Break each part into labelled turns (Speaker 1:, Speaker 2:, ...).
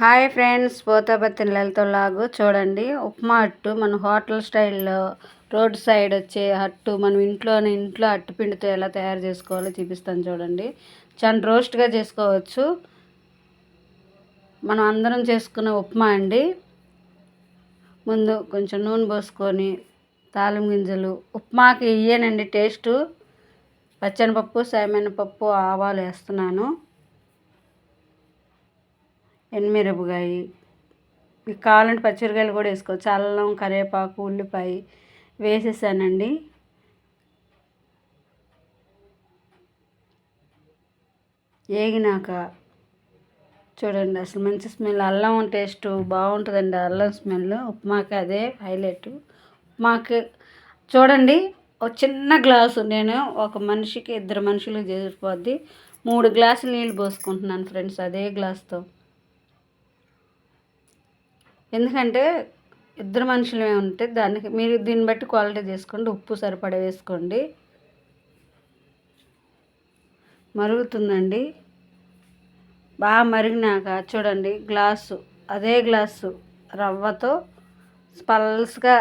Speaker 1: Hi friends పోతాపత్తిని లలిత లాగు. చూడండి ఉప్మా అట్టు మన హోటల్ స్టైల్లో రోడ్ సైడ్ వచ్చే అట్టు మనం ఇంట్లోనే ఇంట్లో అట్టు పిండితో ఎలా తయారు చేసుకోవాలో చూపిస్తాను చూడండి. చాలా రోస్ట్గా చేసుకోవచ్చు. మనం అందరం చేసుకునే ఉప్మా అండి. ముందు కొంచెం నూనె పోసుకొని తాలిం గింజలు. ఉప్మాకి ఇయ్యేనండి టేస్టు. పచ్చనిపప్పు పప్పు ఆవాలు వేస్తున్నాను. ఎండుమిరపకాయ మీకు కావాలంటే పచ్చిమిరపకాయలు కూడా వేసుకోవచ్చు. అల్లం కరివేపాకు ఉల్లిపాయ వేసేసానండి. వేగినాక చూడండి అసలు మంచి స్మెల్. అల్లం టేస్ట్ బాగుంటుందండి అల్లం స్మెల్. ఉప్మాకి అదే హైలైట్. ఉప్మాకి చూడండి ఒక చిన్న గ్లాసు. నేను ఒక మనిషికి ఇద్దరు మనుషులకు చేసిపోద్ది. మూడు గ్లాసులు నీళ్ళు పోసుకుంటున్నాను ఫ్రెండ్స్ అదే గ్లాస్తో. ఎందుకంటే ఇద్దరు మనుషులమే ఉంటే దానికి మీరు దీన్ని బట్టి క్వాలిటీ చేసుకోండి ఉప్పు సరిపడ వేసుకోండి. మరుగుతుందండి. బాగా మరిగినాక చూడండి గ్లాసు అదే గ్లాసు రవ్వతో పల్స్గా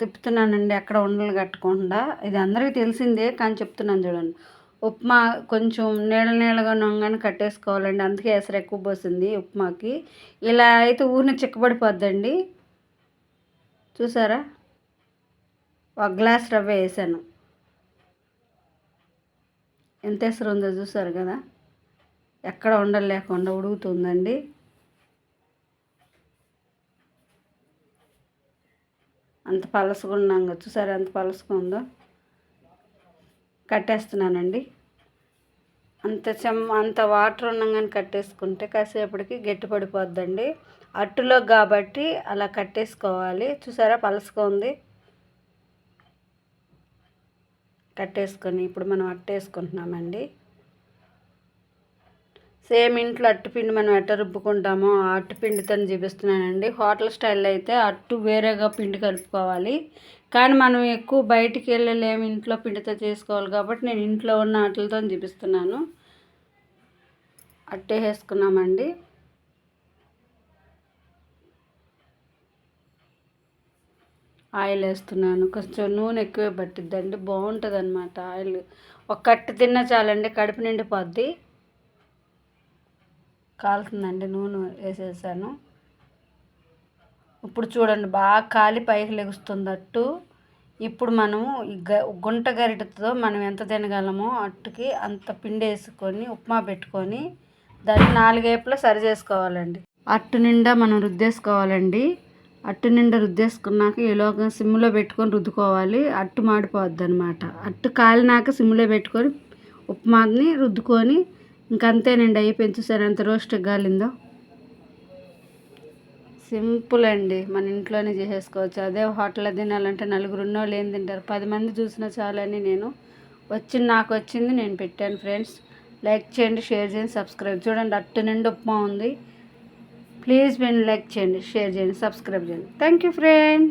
Speaker 1: తిప్పుతున్నానండి అక్కడ ఉండలు కట్టకుండా. ఇది అందరికీ తెలిసిందే కానీ చెప్తున్నాను చూడండి. ఉప్మా కొంచెం నీళ్ళ నీళ్ళగా నొంగని కట్టేసుకోవాలండి. అందుకే ఎసరు ఎక్కువ పోసింది ఉప్మాకి. ఇలా అయితే ఊరిని చిక్కబడిపోద్దండి. చూసారా? ఒక గ్లాస్ రవ్వ వేసాను. ఎంత ఎసరు ఉందో చూసారు కదా? ఎక్కడ ఉండలేకుండా ఉడుగుతుందండి అంత పలసగా ఉన్నాం చూసారా ఎంత పలసగా ఉందో? కట్టేస్తున్నానండి. అంత చెమ్ అంత వాటర్ ఉండగానే కట్టేసుకుంటే కాసేపటికి గట్టి పడిపోద్దండి. అట్టులో కాబట్టి అలా కట్టేసుకోవాలి. చూసారా పలసగా ఉంది. కట్టేసుకొని ఇప్పుడు మనం అట్టేసుకుంటున్నామండి సేమ్ ఇంట్లో అట్టుపిండి మనం ఎట్ట రుబ్బుకుంటామో ఆ అట్టుపిండితో చూపిస్తున్నానండి. హోటల్ స్టైల్లో అయితే అట్టు వేరేగా పిండి కలుపుకోవాలి. కానీ మనం ఎక్కువ బయటికి వెళ్ళలేము ఇంట్లో పిండితో చేసుకోవాలి కాబట్టి నేను ఇంట్లో ఉన్న వాటితో చూపిస్తున్నాను. అట్టే వేసుకున్నామండి. ఆయిల్ వేస్తున్నాను. కొంచెం నూనె ఎక్కువే పట్టిద్దండి. బాగుంటుంది అనమాట ఆయిల్. ఒక కట్టు తిన్నా చాలండి కడుపు నిండిపోద్ది. కాలుతుందండి నూనె వేసేసాను. ఇప్పుడు చూడండి బాగా కాలి పైకి లెగుస్తుంది అట్టు ఇప్పుడు మనము గ గుంట గరిటతో మనం ఎంత తినగలమో అట్టుకి అంత పిండి వేసుకొని ఉప్మా పెట్టుకొని దాన్ని నాలుగేపులో సరి చేసుకోవాలండి. అట్టు నిండా మనం రుద్దేసుకోవాలండి. అట్టు నిండా రుద్దేసుకున్నాక ఈలోగా సిమ్లో పెట్టుకొని రుద్దుకోవాలి. అట్టు మాడిపోద్ది అనమాట అట్టు కాలినాక సిమ్లో పెట్టుకొని ఉప్మాని రుద్దుకొని ఇంకంతేనండి అయ్యి పెంచుసారు ఎంత రోస్ట్ గాలిందో సింపుల్ అండి. మన ఇంట్లోనే చేసేసుకోవచ్చు. అదే హోటల్లో తినాలంటే నలుగురు ఉన్నోళ్ళు ఏం తింటారు? పది మంది చూసినా చాలని నేను వచ్చింది నాకు వచ్చింది నేను పెట్టాను ఫ్రెండ్స్. లైక్ చేయండి షేర్ చేయండి సబ్స్క్రైబ్. చూడండి అట్టు నిండి ఉప్మా ఉంది. ప్లీజ్ మేము లైక్ చేయండి షేర్ చేయండి సబ్స్క్రైబ్ చేయండి. Thank you friend.